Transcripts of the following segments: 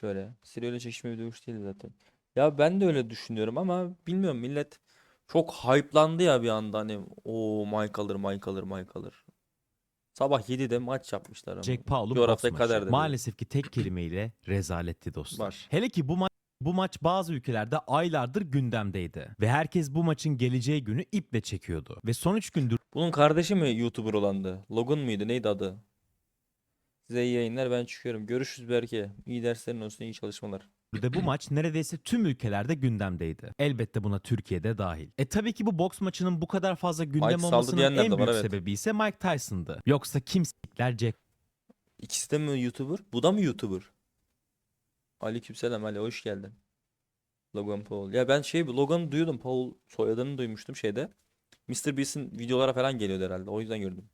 Şöyle. Sirius çekişme bir dövüş değil zaten. Ya ben de öyle düşünüyorum ama bilmiyorum millet çok hype'landı ya bir anda hani o Mike alır Mike alır Mike alır. Sabah 7'de maç yapmışlar ama. Jack Paul'un Coğrafya boks kader maçı. dedi. Maalesef ki tek kelimeyle rezaletti dostlar. Var. Hele ki bu maç bu maç bazı ülkelerde aylardır gündemdeydi ve herkes bu maçın geleceği günü iple çekiyordu. Ve son 3 gündür Bunun kardeşi mi YouTuber olandı? Logan mıydı? Neydi adı? Size iyi yayınlar ben çıkıyorum. Görüşürüz belki. İyi derslerin olsun, iyi çalışmalar. de bu maç neredeyse tüm ülkelerde gündemdeydi. Elbette buna Türkiye'de dahil. E tabii ki bu boks maçının bu kadar fazla gündem Mike saldı olmasının diyenler en de var, büyük evet. sebebi ise Mike Tyson'dı. Yoksa kimseler Jack İkisi de mi YouTuber? Bu da mı YouTuber? Aleykümselam Ali hoş geldin. Logan Paul. Ya ben şey Logan'ı duyuyordum. Paul soyadını duymuştum şeyde. Mr. Beast'in videolara falan geliyordu herhalde. O yüzden gördüm.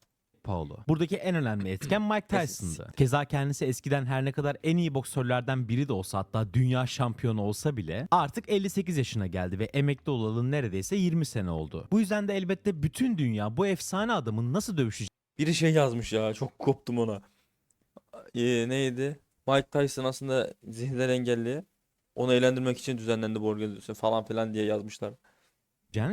Paul'u. Buradaki en önemli etken Mike Tyson'dı. Keza kendisi eskiden her ne kadar en iyi boksörlerden biri de olsa hatta dünya şampiyonu olsa bile artık 58 yaşına geldi ve emekli olalı neredeyse 20 sene oldu. Bu yüzden de elbette bütün dünya bu efsane adamın nasıl dövüşeceğini Biri şey yazmış ya. Çok koptum ona. Ee, neydi? Mike Tyson aslında zihinsel engelli. Onu eğlendirmek için düzenlendi bu organizasyon falan filan diye yazmışlar.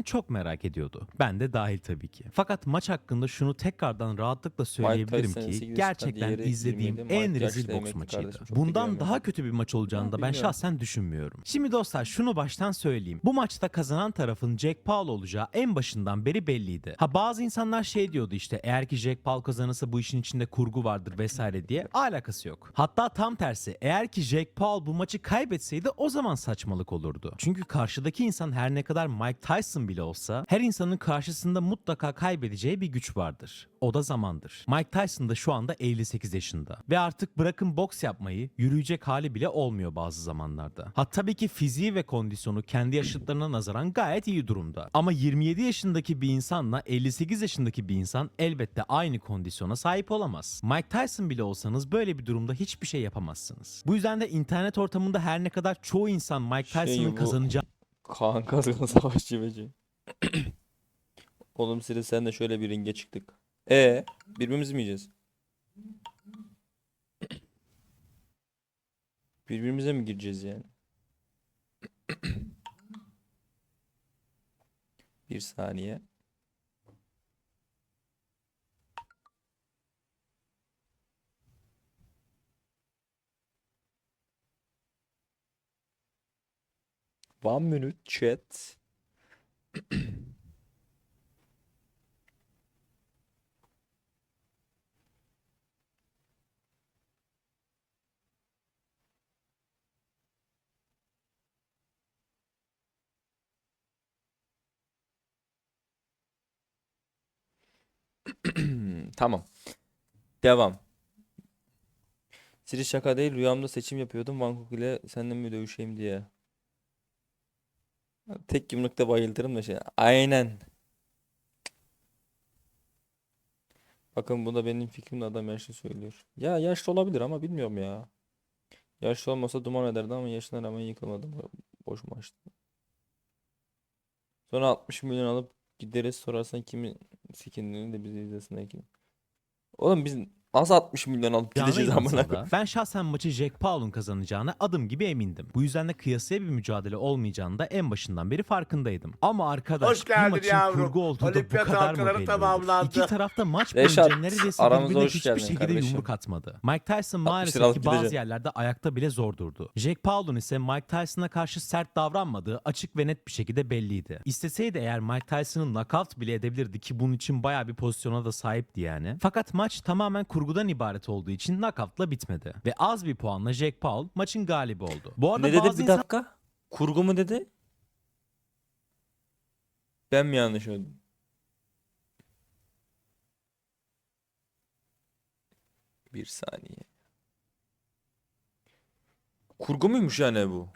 Çok merak ediyordu. Ben de dahil tabii ki. Fakat maç hakkında şunu tekrardan rahatlıkla söyleyebilirim Tyson 58 ki gerçekten izlediğim 27. en rezil boks maçıydı. Bundan daha kötü bir maç olacağını da ben şahsen düşünmüyorum. Şimdi dostlar şunu baştan söyleyeyim. Bu maçta kazanan tarafın Jack Paul olacağı en başından beri belliydi. Ha bazı insanlar şey diyordu işte eğer ki Jack Paul kazanırsa bu işin içinde kurgu vardır vesaire diye. Alakası yok. Hatta tam tersi eğer ki Jack Paul bu maçı kaybetseydi o zaman saçmalık olurdu. Çünkü karşıdaki insan her ne kadar Mike Tyson bile olsa her insanın karşısında mutlaka kaybedeceği bir güç vardır. O da zamandır. Mike Tyson da şu anda 58 yaşında. Ve artık bırakın boks yapmayı yürüyecek hali bile olmuyor bazı zamanlarda. Ha tabii ki fiziği ve kondisyonu kendi yaşıtlarına nazaran gayet iyi durumda. Ama 27 yaşındaki bir insanla 58 yaşındaki bir insan elbette aynı kondisyona sahip olamaz. Mike Tyson bile olsanız böyle bir durumda hiçbir şey yapamazsınız. Bu yüzden de internet ortamında her ne kadar çoğu insan Mike Şey, Tyson'ın bu- kazanacağı Kaan Kazgan Savaşçı Beci. Oğlum Siri sen de şöyle bir ringe çıktık. E birbirimizi mi yiyeceğiz? Birbirimize mi gireceğiz yani? Bir saniye. One minute chat. Tamam. Devam. Siri şaka değil. Rüyamda seçim yapıyordum. Bangkok ile seninle mi dövüşeyim diye. Tek yumrukta bayıltırım da şey. Aynen. Bakın bu da benim fikrimle adam yaşlı söylüyor. Ya yaşlı olabilir ama bilmiyorum ya. Yaşlı olmasa duman ederdi ama yaşına rağmen yıkılmadı. Bo- Boş maçtı. Sonra 60 milyon alıp gideriz sorarsan kimin sikindiğini de bizi izlesin. Oğlum biz nasıl 60 milyon alıp gideceğiz amına koyayım? ben şahsen maçı Jack Paul'un kazanacağına adım gibi emindim. Bu yüzden de kıyasıya bir mücadele olmayacağını da en başından beri farkındaydım. Ama arkadaş Hoş geldin bu maçın yavrum. kurgu olduğu da bu Olimpiyat kadar mı halkaları belli tamamlandı. İki tarafta maç Reşat, boyunca neredeyse aramıza birbirine hoş hiçbir geldin şekilde kardeşim. yumruk atmadı. Mike Tyson 60 maalesef liralık ki bazı gideceğim. yerlerde ayakta bile zor durdu. Jack Paul'un ise Mike Tyson'a karşı sert davranmadığı açık ve net bir şekilde belliydi. İsteseydi eğer Mike Tyson'ı knockout bile edebilirdi ki bunun için bayağı bir pozisyona da sahipti yani. Fakat maç tamamen kurgudan ibaret olduğu için knockoutla bitmedi. Ve az bir puanla Jack Paul maçın galibi oldu. Bu arada Ne dedi bazı bir insan- dakika? Kurgu mu dedi? Ben mi yanlış öldüm? Bir saniye. Kurgu muymuş yani bu?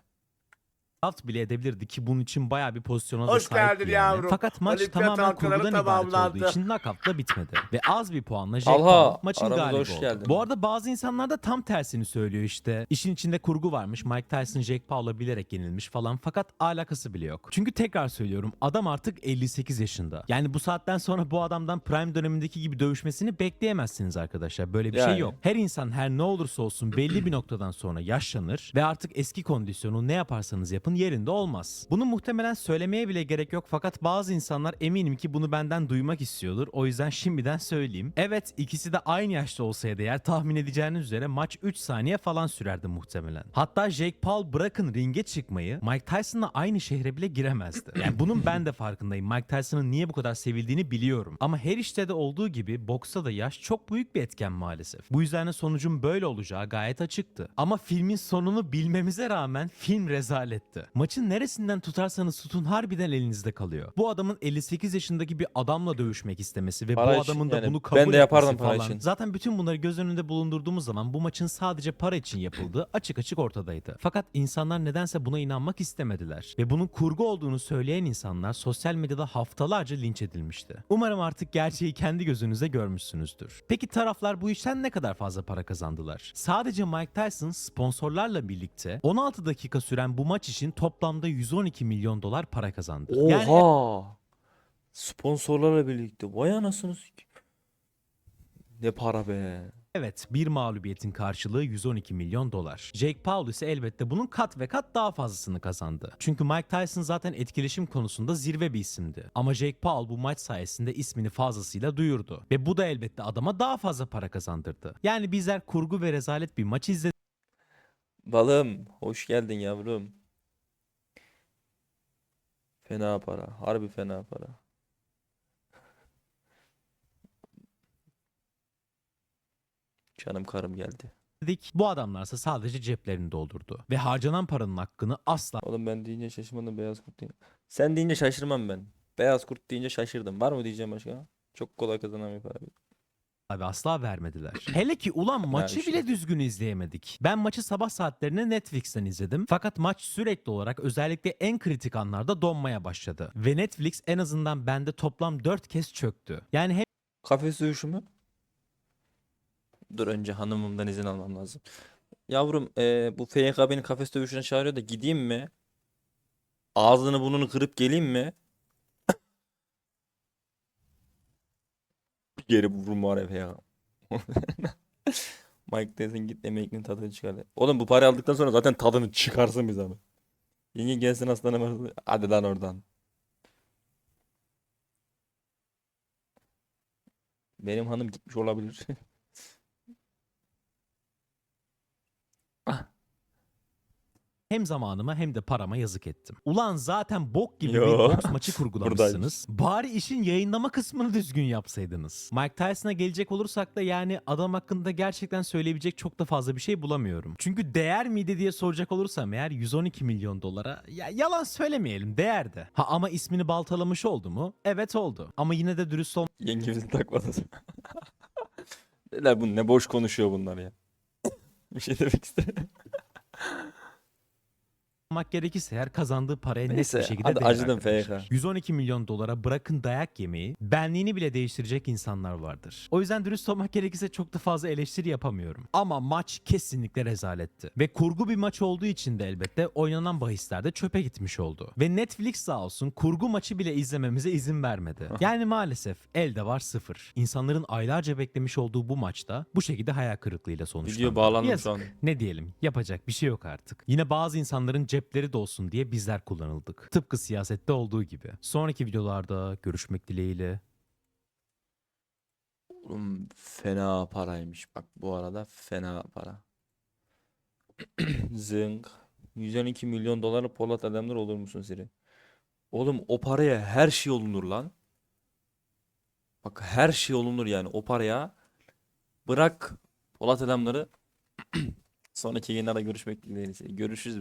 Alt bile edebilirdi ki bunun için bayağı bir pozisyona da Hoş sahipti geldin yani. yavrum. Fakat maç Olimpiyat tamamen halkaları kurgudan ibaret olduğu için knockout'la bitmedi. Ve az bir puanla Jack Talha, Paul maçın aramıza galibi hoş oldu. geldin. Bu arada bazı insanlar da tam tersini söylüyor işte. İşin içinde kurgu varmış. Mike Tyson Jack Paul'a bilerek yenilmiş falan. Fakat alakası bile yok. Çünkü tekrar söylüyorum adam artık 58 yaşında. Yani bu saatten sonra bu adamdan prime dönemindeki gibi dövüşmesini bekleyemezsiniz arkadaşlar. Böyle bir şey Yani. yok. Her insan her ne olursa olsun belli bir noktadan sonra yaşlanır ve artık eski kondisyonu ne yaparsanız yapın yerinde olmaz. Bunu muhtemelen söylemeye bile gerek yok fakat bazı insanlar eminim ki bunu benden duymak istiyordur. O yüzden şimdiden söyleyeyim. Evet ikisi de aynı yaşta olsaydı eğer tahmin edeceğiniz üzere maç 3 saniye falan sürerdi muhtemelen. Hatta Jake Paul bırakın ringe çıkmayı Mike Tyson'la aynı şehre bile giremezdi. Yani bunun ben de farkındayım. Mike Tyson'ın niye bu kadar sevildiğini biliyorum. Ama her işte de olduğu gibi boksta da yaş çok büyük bir etken maalesef. Bu yüzden de sonucun böyle olacağı gayet açıktı. Ama filmin sonunu bilmemize rağmen film rezaletti. Maçın neresinden tutarsanız tutun harbiden elinizde kalıyor. Bu adamın 58 yaşındaki bir adamla dövüşmek istemesi ve Para bu için adamın da yani bunu kabul ben de yapardım etmesi para falan. için. Zaten bütün bunları göz önünde bulundurduğumuz zaman bu maçın sadece para için yapıldığı açık açık ortadaydı. Fakat insanlar nedense buna inanmak istemediler. Ve bunun kurgu olduğunu söyleyen insanlar sosyal medyada haftalarca linç edilmişti. Umarım artık gerçeği kendi gözünüzde görmüşsünüzdür. Peki taraflar bu işten ne kadar fazla para kazandılar? Sadece Mike Tyson sponsorlarla birlikte 16 dakika süren bu maç için toplamda 112 milyon dolar para kazandı. Yani Oha. Sponsorlarla birlikte. Vay anasını sik- Ne para be. Evet, bir mağlubiyetin karşılığı 112 milyon dolar. Jake Paul ise elbette bunun kat ve kat daha fazlasını kazandı. Çünkü Mike Tyson zaten etkileşim konusunda zirve bir isimdi. Ama Jake Paul bu maç sayesinde ismini fazlasıyla duyurdu. Ve bu da elbette adama daha fazla para kazandırdı. Yani bizler kurgu ve rezalet bir maç izledik. Balım, hoş geldin yavrum. Fena para. Harbi fena para. Canım karım geldi. Bu adamlarsa sadece ceplerini doldurdu. Ve harcanan paranın hakkını asla Oğlum ben deyince şaşırmadım beyaz kurt deyince. Sen deyince şaşırmam ben. Beyaz kurt deyince şaşırdım. Var mı diyeceğim başka? Çok kolay kazanan bir para. Abi asla vermediler. Hele ki ulan maçı işte. bile düzgün izleyemedik. Ben maçı sabah saatlerinde Netflix'ten izledim. Fakat maç sürekli olarak özellikle en kritik anlarda donmaya başladı. Ve Netflix en azından bende toplam 4 kez çöktü. Yani hem Kafes dövüşü mü? Dur önce hanımımdan izin almam lazım. Yavrum eee, bu FYK beni kafes dövüşüne çağırıyor da gideyim mi? Ağzını burnunu kırıp geleyim mi? Geri vururum var ya. Mike Tyson git emekliğinin tadını çıkardı. Oğlum bu parayı aldıktan sonra zaten tadını çıkarsın biz abi. Yenge gelsin aslanım. Hadi lan oradan. Benim hanım gitmiş olabilir. hem zamanıma hem de parama yazık ettim. Ulan zaten bok gibi bir Yo, boks maçı kurgulamışsınız. Bari işin yayınlama kısmını düzgün yapsaydınız. Mike Tyson'a gelecek olursak da yani adam hakkında gerçekten söyleyebilecek çok da fazla bir şey bulamıyorum. Çünkü değer miydi diye soracak olursam eğer 112 milyon dolara ya yalan söylemeyelim değerdi. Ha ama ismini baltalamış oldu mu? Evet oldu. Ama yine de dürüst Yengemizi takmadı. Neler bu ne boş konuşuyor bunlar ya. Bir şey demek istedim. Olmak gerekirse eğer kazandığı paraya net Neyse, bir şekilde hadi değer acıdım arkadaşlar. FYK. 112 milyon dolara bırakın dayak yemeyi, benliğini bile değiştirecek insanlar vardır. O yüzden dürüst olmak gerekirse çok da fazla eleştiri yapamıyorum. Ama maç kesinlikle rezaletti. Ve kurgu bir maç olduğu için de elbette oynanan bahisler de çöpe gitmiş oldu. Ve Netflix sağ olsun kurgu maçı bile izlememize izin vermedi. Yani maalesef elde var sıfır. İnsanların aylarca beklemiş olduğu bu maçta bu şekilde hayal kırıklığıyla sonuçlandı. Video bağlandım Yazık. şu an. Ne diyelim yapacak bir şey yok artık. Yine bazı insanların cepleri dolsun diye bizler kullanıldık. Tıpkı siyasette olduğu gibi. Sonraki videolarda görüşmek dileğiyle. Oğlum fena paraymış bak bu arada fena para. Zınk. 112 milyon doları Polat Alemdar olur musun Siri? Oğlum o paraya her şey olunur lan. Bak her şey olunur yani o paraya. Bırak Polat Alemdar'ı sonraki yayınlarda görüşmek dileğiyle. Görüşürüz.